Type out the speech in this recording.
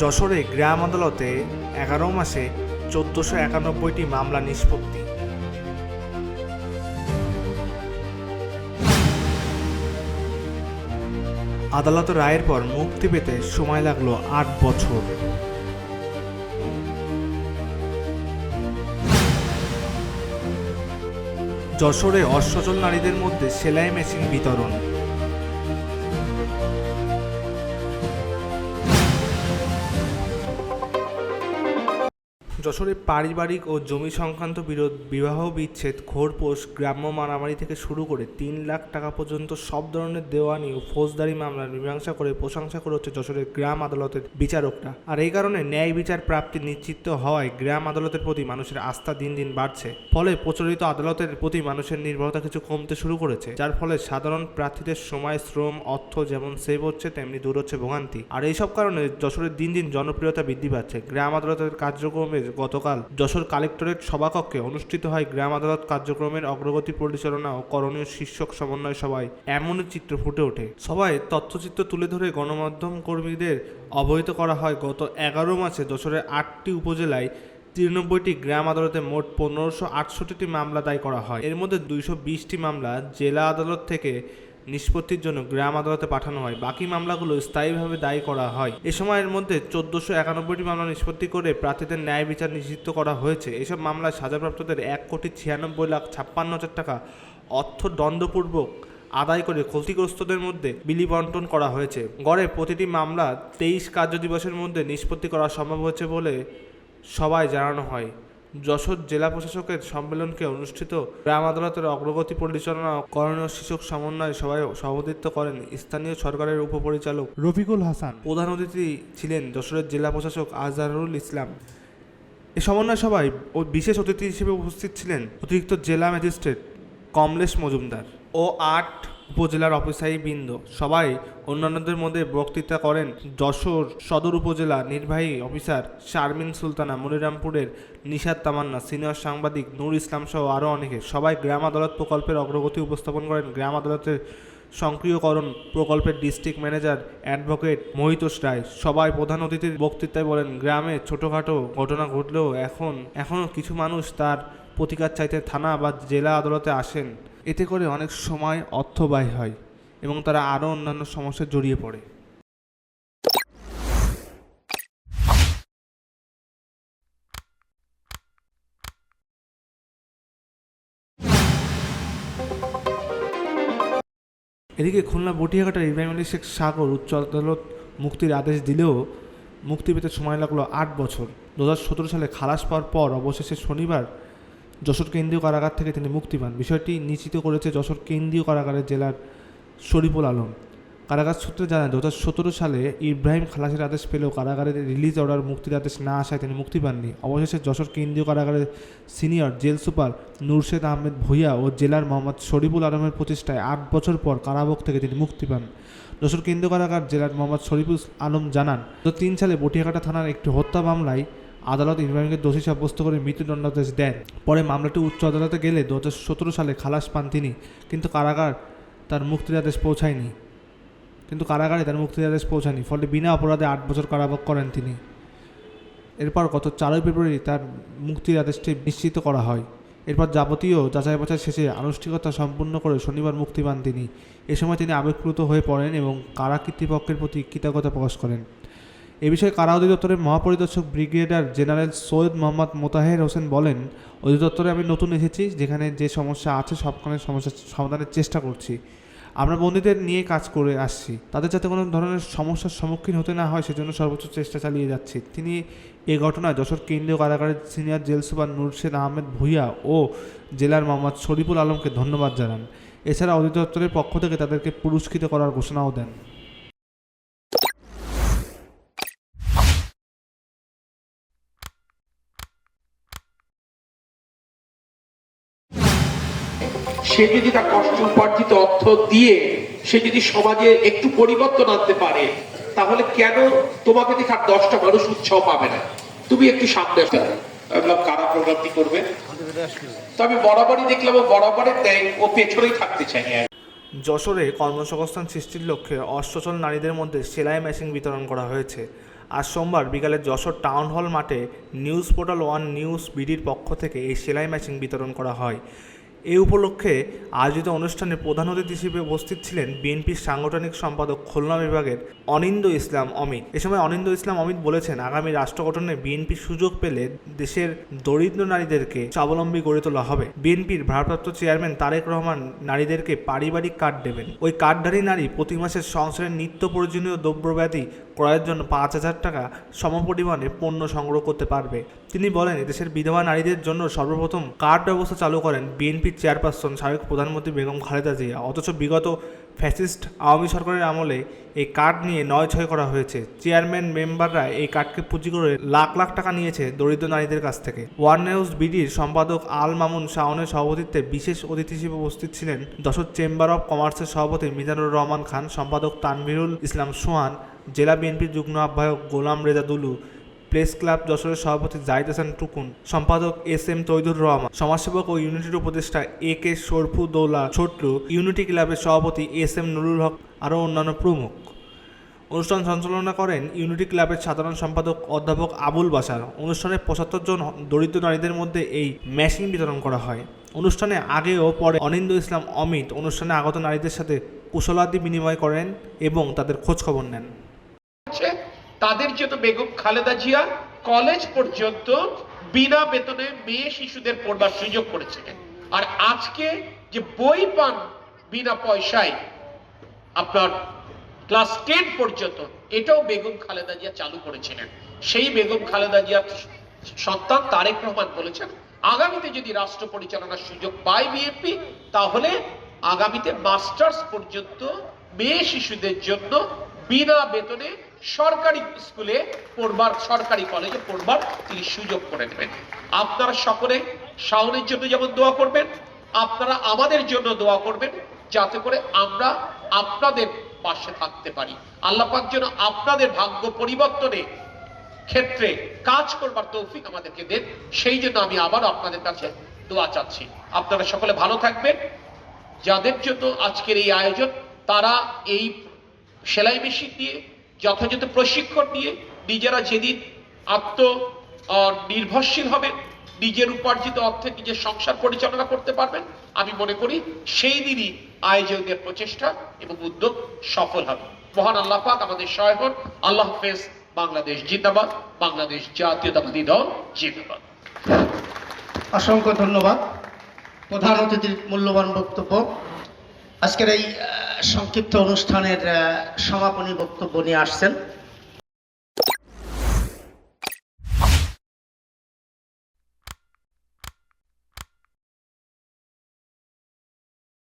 যশোরে গ্রাম আদালতে এগারো মাসে চোদ্দশো একানব্বইটি মামলা নিষ্পত্তি। আদালতের রায়ের পর মুক্তি পেতে সময় লাগল আট বছর। যশোরে অসচল নারীদের মধ্যে সেলাই মেশিন বিতরণ। যশোরে পারিবারিক ও জমি সংক্রান্ত বিরোধ, বিবাহ বিচ্ছেদ ঘোরপোষ গ্রাম্য মারামারি থেকে শুরু করে তিন লাখ টাকা পর্যন্ত সব ধরনের দেওয়ানি ও ফৌজদারি মামলার মীমাংসা করে প্রশংসা করে হচ্ছে যশোরের গ্রাম আদালতের বিচারকরা। আর এই কারণে ন্যায় বিচার প্রাপ্তি নিশ্চিত হওয়ায় গ্রাম আদালতের প্রতি মানুষের আস্থা দিন দিন বাড়ছে। ফলে প্রচলিত আদালতের প্রতি মানুষের নির্ভরতা কিছু কমতে শুরু করেছে, যার ফলে সাধারণ প্রার্থীদের সময়, শ্রম, অর্থ যেমন সেভ হচ্ছে, তেমনি দূর হচ্ছে ভোগান্তি। আর এইসব কারণে যশোরের দিন দিন জনপ্রিয়তা বৃদ্ধি পাচ্ছে। গ্রাম আদালতের কার্যক্রমে গতকাল যশোর কালেক্টরেট সভাকক্ষে অনুষ্ঠিত হয় গ্রাম আদালত কার্যক্রমের অগ্রগতি পরিচালনা ও করণীয় শীর্ষক সমন্বয় সভায় এমনই চিত্র ফুটে ওঠে। সভায় তথ্যচিত্র তুলে ধরে গণমাধ্যম কর্মীদের অবহিত করা হয়। গত এগারো মাসে যশোরের আটটি উপজেলায় তিরানব্বইটি গ্রাম আদালতে মোট পনেরোশো আটষট্টিটি মামলা দায় করা হয়। এর মধ্যে দুইশো বিশটি মামলা জেলা আদালত থেকে নিষ্পত্তির জন্য গ্রাম আদালতে পাঠানো হয়। বাকি মামলাগুলো স্থায়ীভাবে দায়ী করা হয়। এ সময়ের মধ্যে চোদ্দশো একানব্বইটি মামলা নিষ্পত্তি করে প্রার্থীদের ন্যায় বিচার নিশ্চিত করা হয়েছে। এসব মামলায় সাজাপ্রাপ্তদের এক কোটি ছিয়ানব্বই লাখ ছাপ্পান্ন হাজার টাকা অর্থ দণ্ডপূর্বক আদায় করে ক্ষতিগ্রস্তদের মধ্যে বিলি বন্টন করা হয়েছে। গড়ে প্রতিটি মামলা তেইশ কার্য দিবসের মধ্যে নিষ্পত্তি করা সম্ভব হয়েছে বলে সবাই জানানো হয়। যশোর জেলা প্রশাসকের সম্মেলনকে অনুষ্ঠিত গ্রাম আদালতের অগ্রগতি পরিচালনা করণীয় শিশু সমন্বয় সভায় সভাপতিত্ব করেন স্থানীয় সরকারের উপপরিচালক রফিকুল হাসান। প্রধান অতিথি ছিলেন যশোরের জেলা প্রশাসক আজহারুল ইসলাম। এ সমন্বয় সভায় ও বিশেষ অতিথি হিসেবে উপস্থিত ছিলেন অতিরিক্ত জেলা ম্যাজিস্ট্রেট কমলেশ মজুমদার। ও আট উপজেলার অফিসারি বৃন্দ। সবাই অন্যান্যদের মধ্যে বক্তৃতা করেন যশোর সদর উপজেলা নির্বাহী অফিসার শারমিন সুলতানা, মনিরামপুরের নিশাদ তামান্না, সিনিয়র সাংবাদিক নূর ইসলাম সহ আরও অনেকে। সবাই গ্রাম আদালত প্রকল্পের অগ্রগতি উপস্থাপন করেন। গ্রাম আদালতের সক্রিয়করণ প্রকল্পের district manager advocate Mohitosh Roy. সবাই প্রধান অতিথির বক্তৃতায় বলেন, গ্রামে ছোটোখাটো ঘটনা ঘটলেও এখন এখনও কিছু মানুষ তার প্রতিকার চাইতে থানা বা জেলা আদালতে আসেন। এতে করে অনেক সময় অর্থ ব্যয় হয় এবং তারা আরও অন্যান্য সমস্যায় জড়িয়ে পড়ে। এদিকে খুলনা বটিয়াঘাটার ইব্রাহিম শেখ সাগর উচ্চ আদালত মুক্তির আদেশ দিলেও মুক্তি পেতে সময় লাগল আট বছর। দু হাজার সতেরো সালে খালাস পাওয়ার পর অবশেষে শনিবার যশোর কেন্দ্রীয় কারাগার থেকে তিনি মুক্তি পান। বিষয়টি নিশ্চিত করেছে যশোর কেন্দ্রীয় কারাগারের জেলার শরীফুল আলম। কারাগার সূত্রে জানায় দু সতেরো সালে ইব্রাহিম খালাসের আদেশ পেলেও কারাগারের রিলিজ অর্ডার মুক্তির আদেশ না আসায় তিনি মুক্তি পাননি। অবশেষে যশোর কেন্দ্রীয় কারাগারের senior jail super Nurshed Ahmed Bhuiyan ও জেলার মোহাম্মদ শরীফুল আলমের প্রচেষ্টায় আট বছর পর কারাভোগ থেকে তিনি মুক্তি পান। যশোর কেন্দ্রীয় কারাগার জেলার মোহাম্মদ শরীফুল আলম জানান, দু তিন সালে বটিয়াঘাটা থানার একটি হত্যা মামলায় আদালত ইব্রাহিমকে দোষী সাব্যস্ত করে মৃত্যুদণ্ডাদেশ দেন। পরে মামলাটি উচ্চ আদালতে গেলে দু হাজার সতেরো সালে খালাস পান তিনি, কিন্তু কারাগার তার মুক্তির আদেশ পৌঁছায়নি। কিন্তু কারাগারে তার মুক্তির আদেশ পৌঁছায়নি, ফলে বিনা অপরাধে আট বছর কারাভোগ করেন তিনি। এরপর গত চারই ফেব্রুয়ারি তার মুক্তির আদেশটি নিশ্চিত করা হয়। এরপর যাবতীয় যাচাই বাছাই শেষে আনুষ্ঠানিকতা সম্পূর্ণ করে শনিবার মুক্তি পান তিনি। এ সময় তিনি আবেগপ্লুত হয়ে পড়েন এবং কারা কর্তৃপক্ষের প্রতি কৃতজ্ঞতা প্রকাশ করেন। এ বিষয়ে কারা অধিদপ্তরের মহাপরিদর্শক ব্রিগেডিয়ার জেনারেল সৈয়দ মোহাম্মদ মোতাহের হোসেন বলেন, অধিদপ্তরে আমি নতুন এসেছি, যেখানে যে সমস্যা আছে সবখানে সমস্যা সমাধানের চেষ্টা করছি। আমরা বন্দীদের নিয়ে কাজ করে আসছি। তাদের যাতে কোনো ধরনের সমস্যার সম্মুখীন হতে না হয়, সেজন্য সর্বোচ্চ চেষ্টা চালিয়ে যাচ্ছি। তিনি এ ঘটনায় যশোর কেন্দ্রীয় কারাগারের senior jail super Nurshed Ahmed Bhuiyan ও জেলার মোহাম্মদ শরীফুল আলমকে ধন্যবাদ জানান। এছাড়া অধিদপ্তরের পক্ষ থেকে তাদেরকে পুরস্কৃত করার ঘোষণাও দেন। সে যদি তার কষ্ট উপার্জিত অর্থ দিয়ে সে যদি সমাজে একটু পরিবর্তন আনতে পারে, তাহলে কেন তোমাকে দেখে আর দশটা মানুষ উৎসাহ পাবে না? তুমি একটু সামনে। কারা প্রোগ্রামটি করবে? তো আমি বরাবরই দেখলাম বরাবরের ও পেছনেই থাকতে চাই যশোরে কর্মসংস্থান সৃষ্টির লক্ষ্যে অসচল নারীদের মধ্যে সেলাই মেশিন বিতরণ করা হয়েছে। আজ সোমবার বিকালে যশোর টাউন হল মাঠে নিউজ পোর্টাল ওয়ান নিউজ বিডির পক্ষ থেকে এই সেলাই মেশিন বিতরণ করা হয়। এই উপলক্ষে আয়োজিত অনুষ্ঠানে প্রধান অতিথি হিসেবে উপস্থিত ছিলেন বিএনপির সাংগঠনিক সম্পাদক খুলনা বিভাগের অনিন্দ ইসলাম অমিত। এ সময় অনিন্দ ইসলাম অমিত বলেছেন, আগামী রাষ্ট্র গঠনে বিএনপি সুযোগ পেলে দেশের দরিদ্র নারীদেরকে স্বাবলম্বী গড়ে তোলা হবে। বিএনপির ভারপ্রাপ্ত চেয়ারম্যান তারেক রহমান নারীদেরকে পারিবারিক কার্ড দেবেন। ওই কার্ডধারী নারী প্রতি মাসের সংসারের নিত্য প্রয়োজনীয় দ্রব্যব্যাধি ক্রয়ের জন্য পাঁচ হাজার টাকা সমপরিমাণে পণ্য সংগ্রহ করতে পারবে। তিনি বলেন দেশের বিধবা নারীদের জন্য সর্বপ্রথম কার্ড ব্যবস্থা চালু করেন বিএনপির চেয়ারপারসন সাবেক প্রধানমন্ত্রী বেগম খালেদা জিয়া। অথচ বিগত ফ্যাসিস্ট আওয়ামী সরকারের আমলে এই কার্ড নিয়ে নয় ছয় করা হয়েছে। চেয়ারম্যান মেম্বাররা এই কার্ডকে পুঁজি করে লাখ লাখ টাকা নিয়েছে দরিদ্র নারীদের কাছ থেকে। ওয়ান নিউজ বিডির সম্পাদক আল মামুন শাওনের সভাপতিত্বে বিশেষ অতিথি হিসেবে উপস্থিত ছিলেন যশোর চেম্বার অব কমার্সের সভাপতি মিজানুর রহমান খান, সম্পাদক তানভীরুল ইসলাম সোহান জেলা বিএনপির যুগ্ম আহ্বায়ক গোলাম রেজা দুলু, প্রেস ক্লাব যশোরের সভাপতি জাহিদ হাসান টুকুন, সম্পাদক এস এম তৈদুর রহমান, সমাজসেবক ও ইউনিটির উপদেষ্টা এ কে শরফু দৌলা ছোটলু, ইউনিটি ক্লাবের সভাপতি এস এম নুরুল হক, আরও অন্যান্য প্রমুখ। অনুষ্ঠান সঞ্চালনা করেন ইউনিটি ক্লাবের সাধারণ সম্পাদক অধ্যাপক আবুল বাসার অনুষ্ঠানে পঁচাত্তর জন দরিদ্র নারীদের মধ্যে এই মেশিন বিতরণ করা হয়। অনুষ্ঠানে আগে ও পরে অনিন্দ ইসলাম অমিত অনুষ্ঠানে আগত নারীদের সাথে কুশলাদি বিনিময় করেন এবং তাদের খোঁজখবর নেন। তাদের জন্য বেগম খালেদা জিয়া কলেজ পর্যন্ত বিনা বেতনে মেয়ে শিশুদের পড়বার সুযোগ করেছিলেন। আর আজকে যে বই পান বিনা পয়সায় আপনার ক্লাস টেন পর্যন্ত, এটাও বেগম খালেদা জিয়া চালু করেছিলেন। সেই বেগম খালেদা জিয়ার সন্তান তারেক রহমান বলেছেন, আগামীতে যদি রাষ্ট্র পরিচালনার সুযোগ পায় বিএনপি, তাহলে আগামীতে মাস্টার্স পর্যন্ত মেয়ে শিশুদের জন্য বিনা বেতনে সরকারি স্কুলে পড়বার, সরকারি কলেজে পড়বার তিনি সুযোগ করে দেবেন। আপনারা সকলে শাওনের জন্য যেমন দোয়া করবেন, আপনারা আমাদের জন্য দোয়া করবেন, যাতে করে আমরা আপনাদের পাশে থাকতে পারি। আল্লাহ পাক যেন আপনাদের ভাগ্য পরিবর্তনে ক্ষেত্রে কাজ করবার তৌফিক আমাদেরকে দেন। সেই জন্য আমি আবার আপনাদের কাছে দোয়া চাচ্ছি। আপনারা সকলে ভালো থাকবেন। যাদের জন্য আজকের এই আয়োজন, তারা এই সেলাই মেশিন দিয়ে যথাযথ প্রশিক্ষণ দিয়ে নিজেরা যেদিন আত্ম নির্ভরশীল হবে, নিজের উপার্জিত অর্থে নিজের সংসার পরিচালনা করতে পারবেন, আমি মনে করি সেই দিনই আয়োজকদের প্রচেষ্টা এবং উদ্যোগ সফল হবে। মহান আল্লাহ পাক আমাদের সহায় হন। আল্লাহ হাফেজ। বাংলাদেশ জিন্দাবাদ। বাংলাদেশ জাতীয়তাবাদী দল জিন্দাবাদ। অসংখ্য ধন্যবাদ। প্রধান অতিথির মূল্যবান বক্তব্য। আজকের এই সংক্ষিপ্ত অনুষ্ঠানের সমাপনী বক্তব্য নিয়ে আসছেন।